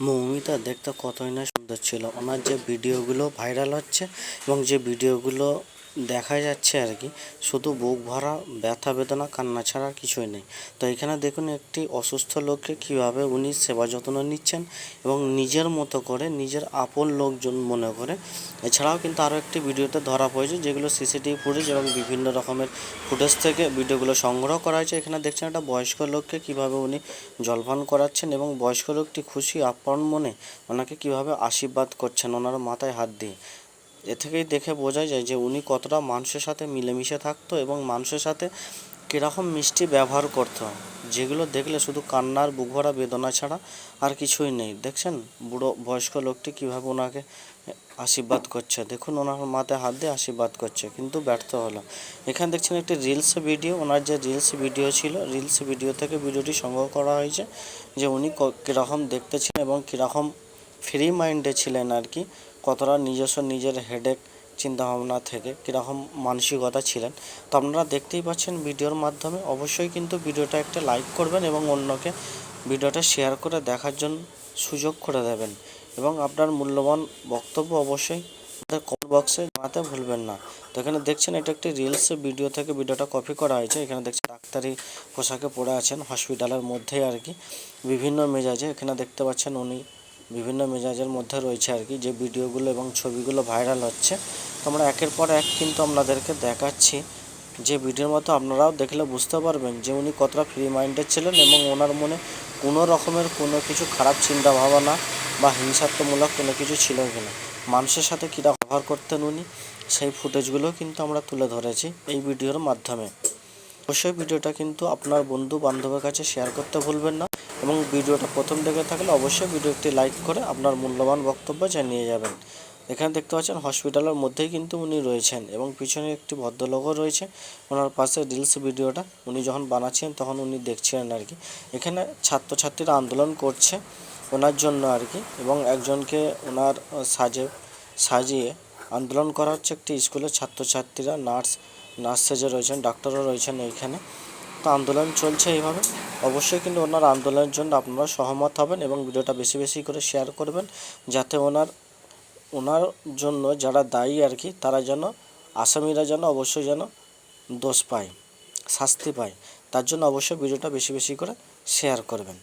মৌমিতা দেখতে কতই না সুন্দর ছিল। ওনার যে ভিডিওগুলো ভাইরাল হচ্ছে এবং যে ভিডিওগুলো দেখা যাচ্ছে আর কি। শুধু বুক ভরা, ব্যথা বেদনা, কান্না ছাড়া কিছুই নেই। তো এখানে দেখুন, একটি অসুস্থ লোককে কীভাবে উনি সেবা যত্ন নিচ্ছেন এবং নিজের মতো করে, নিজের আপন লোকজন মনে করে। এছাড়াও কিন্তু আরও একটি ভিডিওতে ধরা পড়েছে, যেগুলো সিসিটিভি ফুটেজ এবং বিভিন্ন রকমের ফুটেজ থেকে ভিডিওগুলো সংগ্রহ করা হয়েছে। এখানে দেখছেন, একটা বয়স্ক লোককে কীভাবে উনি জলপান করাচ্ছেন এবং বয়স্ক লোকটি খুশি, আপন মনে ওনাকে কীভাবে আশীর্বাদ করছেন, ওনার মাথায় হাত দিয়ে। এ থেকেই দেখে বোঝা যায় যে উনি কতটা মানুষের সাথে মিলেমিশে থাকতো এবং মানুষের সাথে কীরকম মিষ্টি ব্যবহার করতো। যেগুলো দেখলে শুধু কান্নার বুক ভরা বেদনা ছাড়া আর কিছুই নেই। দেখছেন? বুড়ো বয়স্ক লোকটি কীভাবে ওনাকে আশীর্বাদ করছে। দেখুন, ওনার মাথায় হাত দিয়ে আশীর্বাদ করছে, কিন্তু ব্যর্থ হলো। এখানে দেখছেন একটি রিলস ভিডিও। ওনার যে রিলস ভিডিও ছিল, রিলস ভিডিও থেকে ভিডিওটি সংগ্রহ করা হয়েছে যে উনি কীরকম দেখতে ছিলেন এবং কীরকম ফ্রি মাইন্ডে ছিলেন আর কি। কতটা নিজস্ব নিজের হেডেক চিন্তাভাবনা থেকে কীরকম মানসিকতা ছিলেন। তো আপনারা দেখতেই পাচ্ছেন ভিডিওর মাধ্যমে। অবশ্যই কিন্তু ভিডিওটা একটা লাইক করবেন এবং অন্যকে ভিডিওটা শেয়ার করে দেখার জন্য সুযোগ করে দেবেন। এবং আপনার মূল্যবান বক্তব্য অবশ্যই আমাদের কমেন্ট বক্সে জানাতে ভুলবেন না। তো এখানে দেখছেন এটা একটি রিলস ভিডিও থেকে ভিডিওটা কপি করা হয়েছে। এখানে দেখছেন ডাক্তারি পোশাকে পরে আছেন হসপিটালের মধ্যেই আর কি। বিভিন্ন মেজাজে এখানে দেখতে পাচ্ছেন উনি বিভিন্ন মেজাজের মধ্যে রয়েছে আর কি, যে ভিডিওগুলো এবং ছবিগুলো ভাইরাল হচ্ছে। তো আমরা একের পর এক কিন্তু আপনাদেরকে দেখাচ্ছি। যে ভিডিওর মতো আপনারাও দেখলে বুঝতে পারবেন যে উনি কতটা ফ্রি মাইন্ডেড ছিলেন এবং ওনার মনে কোনো রকমের কোনো কিছু খারাপ চিন্তা ভাবনা বা হিংসাত্মমূলক কোনো কিছু ছিল কিনা। মানুষের সাথে কীরা ব্যবহার করতেন উনি, সেই ফুটেজগুলো কিন্তু আমরা তুলে ধরেছি এই ভিডিওর মাধ্যমে। অবশ্যই ভিডিওটা কিন্তু আপনার বন্ধু বান্ধবের কাছে শেয়ার করতে ভুলবেন না। এবং ভিডিওটা প্রথম দেখে থাকলে অবশ্যই ভিডিওটি লাইক করে আপনার মূল্যবান বক্তব্য জানিয়ে যাবেন। এখানে দেখতে পাচ্ছেন, হসপিটালের মধ্যেই কিন্তু উনি রয়েছেন এবং পিছনে একটি ভদ্রলোকও রয়েছে। ওনার পাশে রিলস ভিডিওটা উনি যখন বানাচ্ছেন তখন উনি দেখছিলেন আর কি। এখানে ছাত্রছাত্রীরা আন্দোলন করছে ওনার জন্য আর কি এবং একজনকে ওনার সাজে, সাজিয়ে আন্দোলন করা হচ্ছে। একটি স্কুলের ছাত্রছাত্রীরা নার্স নার্স সেজে রয়েছেন, ডাক্তারও রয়েছেন এইখানে তো আন্দোলন চলছে এইভাবে। অবশ্যই কিন্তু ওনার আন্দোলনের জন্য আপনারা সহমত হবেন এবং ভিডিওটা বেশি বেশি করে শেয়ার করবেন, যাতে ওনার ওনার জন্য যারা দায়ী আর কি, তারা যেন, আসামিরা যেন অবশ্যই যেন দোষ পায়, শাস্তি পায়। তার জন্য অবশ্যই ভিডিওটা বেশি বেশি করে শেয়ার করবেন।